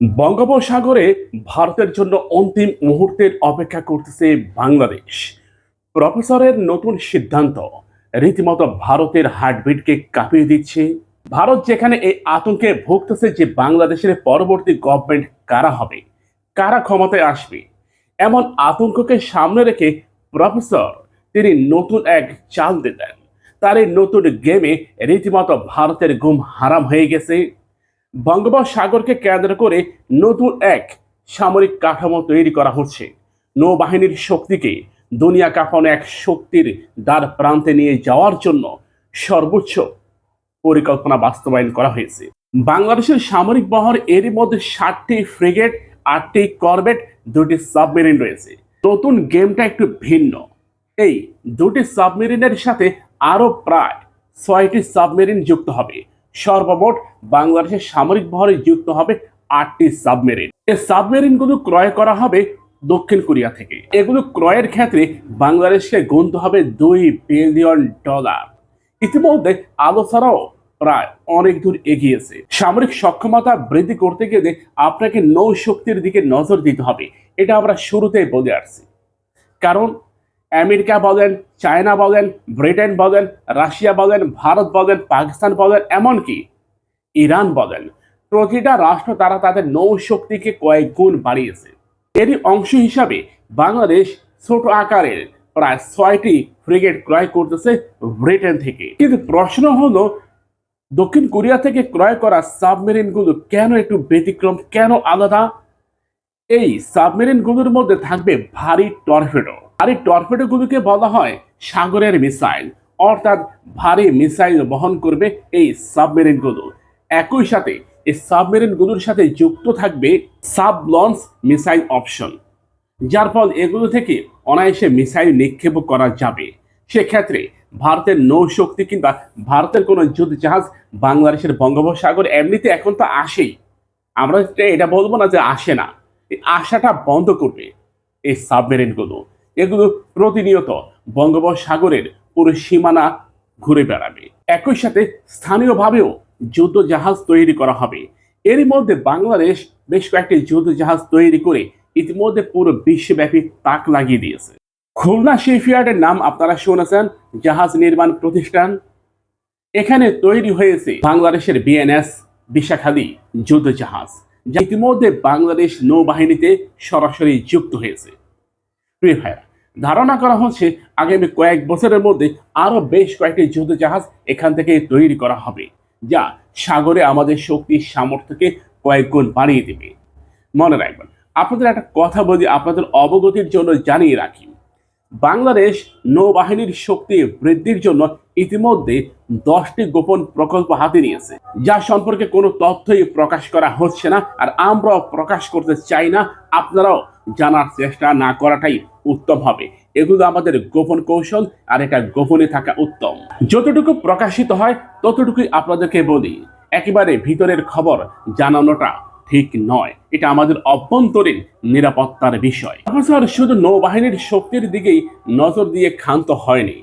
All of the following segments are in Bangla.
বঙ্গোপসাগরে ভারতের জন্য অন্তিম মুহূর্তের অপেক্ষা করতেছে বাংলাদেশ। প্রফেসরের নতুন সিদ্ধান্ত, রীতিমতো ভারতের হার্টবিটকে কাঁপিয়ে দিচ্ছে। ভারত যেখানে এই আতঙ্কে ভুগতেছে যে বাংলাদেশের পরবর্তী গভর্নমেন্ট কারা হবে, কারা ক্ষমতায় আসবে, এমন আতঙ্ককে সামনে রেখে প্রফেসর তিনি নতুন এক চাল দিলেন। তার এই নতুন গেমে রীতিমতো ভারতের ঘুম হারাম হয়ে গেছে। বঙ্গোপসাগরকে কেন্দ্র করে নতুন এক সামরিক কাঠামো তৈরি করা হচ্ছে। নৌবাহিনীর শক্তিকে দুনিয়া কাঁপানো এক শক্তির দ্বার প্রান্তে নিয়ে যাওয়ার জন্য সর্বোচ্চ পরিকল্পনা বাস্তবায়ন করা হয়েছে। বাংলাদেশের সামরিক বহর এরই মধ্যে ষাটটি ফ্রিগেট, আটটি করবেট দুটি সাবমেরিন রয়েছে। নতুন গেমটা একটু ভিন্ন। এই দুটি সাবমেরিনের সাথে আরও প্রায় ছয়টি সাবমেরিন যুক্ত হবে। সর্বমোট বাংলাদেশের সামরিক বহরে যুক্ত হবে আটটি সাবমেরিন। এই সাবমেরিনগুলো ক্রয় করা হবে দক্ষিণ কোরিয়া থেকে। এগুলো ক্রয়ের ক্ষেত্রে বাংলাদেশকে গুনতে হবে দুই বিলিয়ন ডলার। ইতিমধ্যে আলোচনাও প্রায় অনেক দূর এগিয়েছে। সামরিক সক্ষমতা বৃদ্ধি করতে গেলে আপনাকে নৌ শক্তির দিকে নজর দিতে হবে। এটা আমরা শুরুতেই বলে আসছি। কারণ আমেরিকা বলেন, চায়না বলেন, ব্রিটেন বলেন, রাশিয়া বলেন, ভারত বলেন, পাকিস্তান বলেন, এমনকি ইরান বলেন। প্রতিটা রাষ্ট্র তারা তাদের নৌ শক্তিকে কয়েক গুণ বাড়িয়েছে। এরই অংশ হিসাবে বাংলাদেশ ছোট আকারের প্রায় ছয়টি ফ্রিগেট ক্রয় করতেছে ব্রিটেন থেকে। কিন্তু প্রশ্ন হলো, দক্ষিণ কোরিয়া থেকে ক্রয় করা সাবমেরিনগুলো কেন একটু ব্যতিক্রম, কেন আলাদা? এই সাবমেরিনগুলোর মধ্যে থাকবে ভারী টর্পেডো। আর এই টর্পেডোগুলোকে বলা হয় সাগরের মিসাইল। অর্থাৎ ভারী মিসাইল বহন করবে এই সাবমেরিনগুলো। একই সাথে এই সাবমেরিনগুলোর সাথে যুক্ত থাকবে সাব লঞ্চ মিসাইল অপশন। যার ফল এগুলো থেকে অনায়াসে মিসাইল নিক্ষেপ করা যাবে। সেক্ষেত্রে ভারতের নৌশক্তি কিংবা ভারতের কোনো যুদ্ধ জাহাজ বাংলাদেশের বঙ্গোপসাগর এমনিতে এখন তো আসেই। আমরা এটা বলব না যে আসে না। আশাটা বন্ধ করবে এই সাবমেরিনগুলো। এগুলো প্রতিনিয়ত বঙ্গোপসাগরের পুরো সীমানা ঘুরে বেড়াবে। একই সাথে স্থানীয়ভাবেও যুদ্ধ জাহাজ তৈরি করা হবে। এর মধ্যে বাংলাদেশ বেশ কয়েকটি যুদ্ধ জাহাজ তৈরি করে ইতিমধ্যে পুরো বিশ্বব্যাপী তাক লাগিয়ে দিয়েছে। খুলনা শিপইয়ার্ডের নাম আপনারা শুনেছেন, জাহাজ নির্মাণ প্রতিষ্ঠান। এখানে তৈরি হয়েছে বাংলাদেশের বিএনএস বিশাখালী যুদ্ধ জাহাজ যা ইতিমধ্যে বাংলাদেশ নৌবাহিনীতে সরাসরি যুক্ত হয়েছে। প্রিয় ভাইরা ধারণা করা হচ্ছে আগামী কয়েক বছরের মধ্যে আরও বেশ কয়েকটি যুদ্ধজাহাজ এখান থেকে তৈরি করা হবে, যা সাগরে আমাদের শক্তির সামর্থ্যকে কয়েক গুণ বাড়িয়ে দেবে। মনে রাখবেন, আপনাদের একটা কথা বলি, আপনাদের অবগতির জন্য জানিয়ে রাখি। বাংলাদেশ নৌবাহিনীর শক্তি বৃদ্ধির জন্য ইতিমধ্যে দশটি গোপন প্রকল্প হাতে নিয়েছে। যা সম্পর্কে কোনো তথ্যই প্রকাশ করা হচ্ছে না আর আমরাও প্রকাশ করতে চাই না। আপনারাও জানার চেষ্টা না করাটাই উত্তম হবে। এগুলো আমাদের গোপন কৌশল আর এটা গোপনে থাকা উত্তম। যতটুকু প্রকাশিত হয় ততটুকুই আপনাদেরকে বলি। একেবারে ভিতরের খবর জানানোটা ঠিক নয়। এটা আমাদের অভ্যন্তরীণ নিরাপত্তার বিষয়। প্রফেসর শুধু নৌবাহিনীর শক্তির দিকেই নজর দিয়ে ক্ষান্ত হয়নি।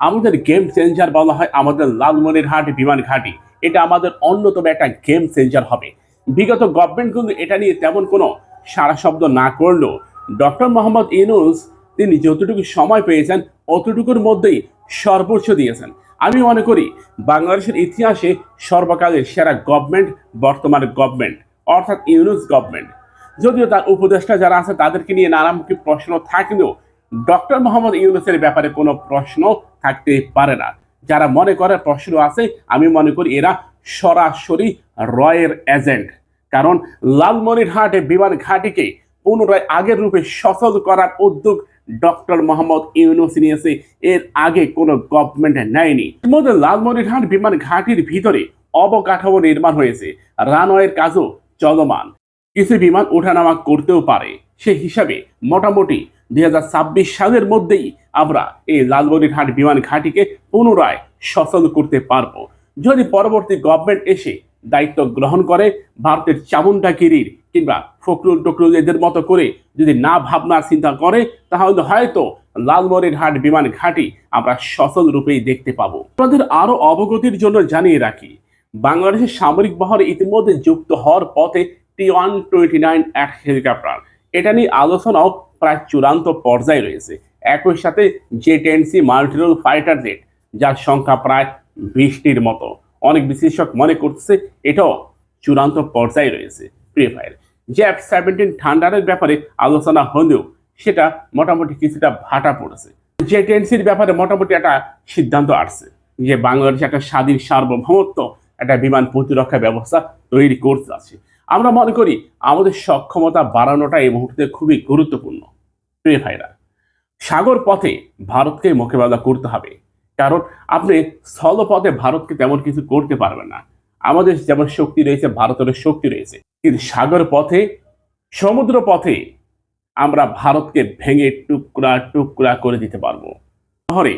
আমাদের গেম চেঞ্জার বলা হয় আমাদের লালমনিরহাট বিমান ঘাঁটি। এটা আমাদের অন্যতম একটা গেম চেঞ্জার হবে। বিগত গভর্নমেন্টগুলো এটা নিয়ে তেমন কোনো সারা শব্দ না করলেও ডক্টর মোহাম্মদ ইনুস তিনি যতটুকু সময় পেয়েছেন, অতটুকুর মধ্যেই সর্বোচ্চ দিয়েছেন। আমি মনে করি বাংলাদেশের ইতিহাসে সর্বকালের সেরা গভর্নমেন্ট বর্তমান গভর্নমেন্ট। অর্থাৎ ইউনুস গভর্নমেন্ট যদিও তার উপদেষ্টা যারা আছে, তাদেরকে নিয়ে নানামুখী প্রশ্ন থাকলেও ডক্টর মোহাম্মদ ইউনুসের ব্যাপারে কোনো প্রশ্ন থাকতে পারে না। যারা মনে করে প্রশ্ন আছে, আমি মনে করি এরা সরাসরি রয়ের এজেন্ট কারণ লালমনিরহাটে বিমান ঘাটিকে পুনরায় আগের রূপে সচল করার উদ্যোগ ডক্টর মোহাম্মদ ইউনুস নিয়েছে, এর আগে কোনো গভর্নমেন্ট নেয়নি। মধ্যে লালমনিরহাট বিমান ঘাটির ভিতরে অবকাঠামো নির্মাণ হয়েছে। রানওয়ের কাজও চলমান। কিছু বিমান ওঠানামা করতেও পারে। সে হিসাবে মোটামুটি দুই হাজার ছাব্বিশ সালের মধ্যেই আমরা এই লালমনিরহাট বিমান ঘাঁটিকে পুনরায় সচল করতে পারব। যদি পরবর্তী গভর্নমেন্ট এসে দায়িত্ব গ্রহণ করে, ভারতের চামুন্ডাগিরির কিংবা ফখরুল টকরুল এদের মতো করে যদি না ভাবনা চিন্তা করে, তাহলে হয়তো লালমনিরহাট বিমান ঘাঁটি আমরা সচল রূপেই দেখতে পাবো। আপনাদের আরও অবগতির জন্য জানিয়ে রাখি বাংলাদেশের সামরিক বহরে ইতিমধ্যে যুক্ত হওয়ার পথে টি ওয়ান টোয়েন্টি নাইন এক হেলিকপ্টার। এটা নিয়ে আলোচনাও প্রায় চূড়ান্ত পর্যায়ে রয়েছে। একই সাথে J ten C multirole fighter jet যার সংখ্যা প্রায় বিশটির মতো। অনেক বিশ্লেষক মনে করছে এটাও চূড়ান্ত পর্যায়ে রয়েছে। প্রিয় ফায়ার যে এফ সেভেন্টিন থান্ডারের ব্যাপারে আলোচনা হলেও সেটা মোটামুটি কিছুটা ভাটা পড়েছে। যে টেন্সির ব্যাপারে মোটামুটি একটা সিদ্ধান্ত আসছে যে বাংলাদেশ একটা স্বাধীন সার্বভৌমত্ব একটা বিমান প্রতিরক্ষা ব্যবস্থা তৈরি করতে আছে আমরা মনে করি আমাদের সক্ষমতা বাড়ানোটা এই মুহূর্তে খুবই গুরুত্বপূর্ণ, প্রিয় ভাইরা। সাগর পথে ভারতকে মোকাবেলা করতে হবে, কারণ আপনি স্থলপথে ভারতকে তেমন কিছু করতে পারবেন না। আমাদের যেমন শক্তি রয়েছে ভারতের শক্তি রয়েছে। কিন্তু সাগর পথে, সমুদ্র পথে আমরা ভারতকে ভেঙে টুকরা টুকরা করে দিতে পারব। শহরে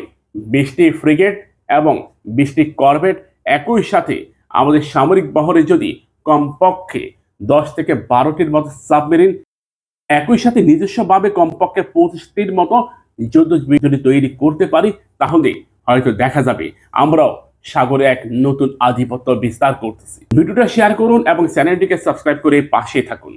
বিশটি ফ্রিগেট এবং বিশটি করবেট একই সাথে আমাদের সামরিক বহরে যদি কমপক্ষে দশ থেকে বারোটির মতো সাবমেরিন একই সাথে নিজস্বভাবে কমপক্ষে পঁচিশটির মতো যুদ্ধ যদি তৈরি করতে পারি, তাহলে হয়তো দেখা যাবে আমরাও সাগরে এক নতুন আধিপত্য বিস্তার করতেছি। ভিডিওটা শেয়ার করুন এবং চ্যানেলটিকে সাবস্ক্রাইব করে পাশে থাকুন।